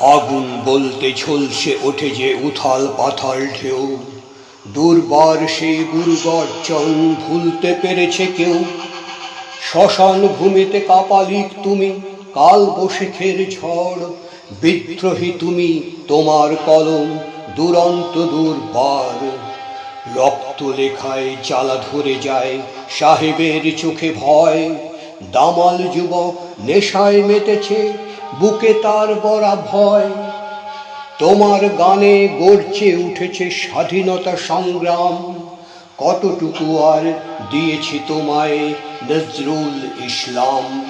আগুন বলতে ঝলসে ওঠে যে উথাল পাথাল ঢেউ। দুর্বার সেই গুরুগর্জন ভুলতে পেরেছে কেউ। শ্মশান ভূমিতে কাপালিক তুমি, কাল বসেখের ঝড়। বিদ্রোহী তুমি, তোমার কলম দুরন্ত দুর্বার। রক্ত লেখায় জ্বালা ধরে যায় সাহেবের চোখে ভয়। দামাল যুবক নেশায় মেতেছে বুকে তার বড়া ভয়। তোমার গানে গড়ছে উঠেছে স্বাধীনতা সংগ্রাম। কতটুকু আর দিয়েছি তোমায় নজরুল ইসলাম?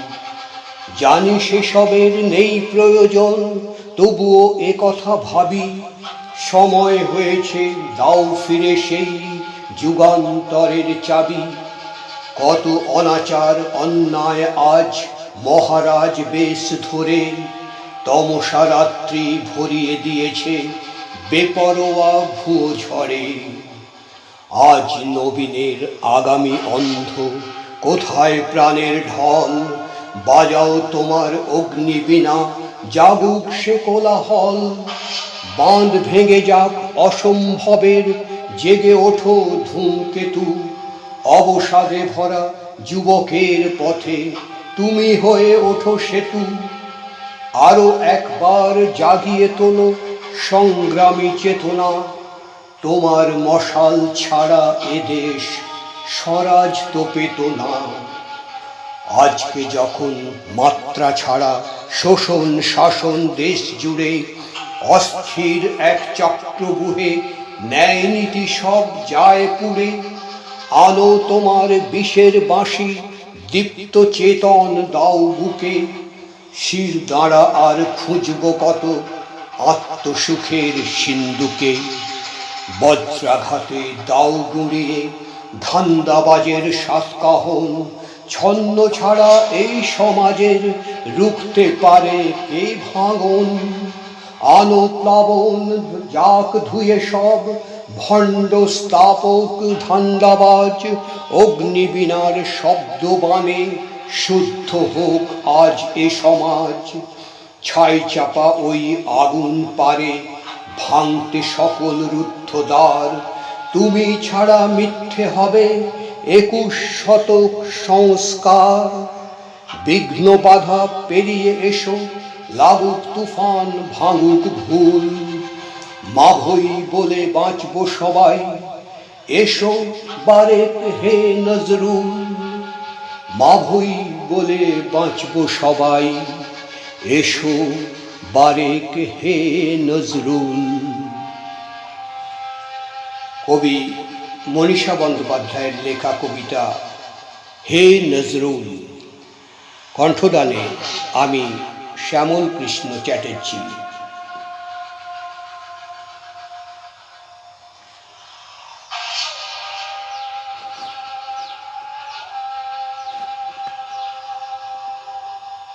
জানি সেসবের নেই প্রয়োজন, তবুও এ কথা ভাবি। সময় হয়েছে দাও ফিরে সেই যুগান্তরের চাবি। কত অনাচার, অন্যায় আজ মহারাজ বেশ ধরে তমসা রাত্রি ভরিয়ে দিয়েছে, বেপরোয়া ভুয়ো ঝড়ে। আজ নবীনের আগামী অন্ধ, কোথায় প্রাণের ঢল? বাজাও তোমার অগ্নিবীণা জাগুক সে কোলাহল। বাঁধ ভেঙে যাক অসম্ভবের, জেগে ওঠো ধূমকেতু। অবসাদে ভরা যুবকের পথে তুমি হয়ে ওঠো সেতু। আরও একবার জাগিয়ে তোলো সংগ্রামী চেতনা। তোমার মশাল ছাড়া এদেশ স্বরাজ তো পেত না। আজকে যখন মাত্রা ছাড়া শোষণ শাসন দেশ জুড়ে অস্থির এক চক্রবুহে ন্যায় নীতি সব যায় পুড়ে, আলো তোমার বিষের বাঁশি দীপ্ত চেতন দাও বুকে, শির দাঁড়া আর খুঁজব কত আত্মসুখের সিন্ধুকে। বজ্রাঘাতে দাও গুঁড়িয়ে ধান্দাবাজের সাতকাহন ছন্ন ছাড়া এই সমাজের রুখতে পারে কে ভাঙন? আলো প্লাবন, যাক ধুয়ে সব ভণ্ড স্থাপক ধান্দাবাজ অগ্নিবীণার শব্দ বাণে শুদ্ধ হোক আজ এ সমাজ। ছাই চাপা ওই আগুন পারে, ভাঙতে সকল রুদ্ধদ্বার। তুমি ছাড়া মিথ্যে হবে একুশ শতক সংস্কার। বিঘ্ন বাধা পেরিয়ে এসো, লাগুক তুফান, ভাঙুক ভুল। মাভই বলে বাঁচবো সবাই। এসো বারেক হে নজরুল। মাভই বলে বাঁচবো সবাই। এসো বারেক হে নজরুল। কবি মনীষা বন্দ্যোপাধ্যায়ের লেখা কবিতা, হে নজরুল। কণ্ঠদানে আমি শ্যামল কৃষ্ণ চ্যাটার্জী।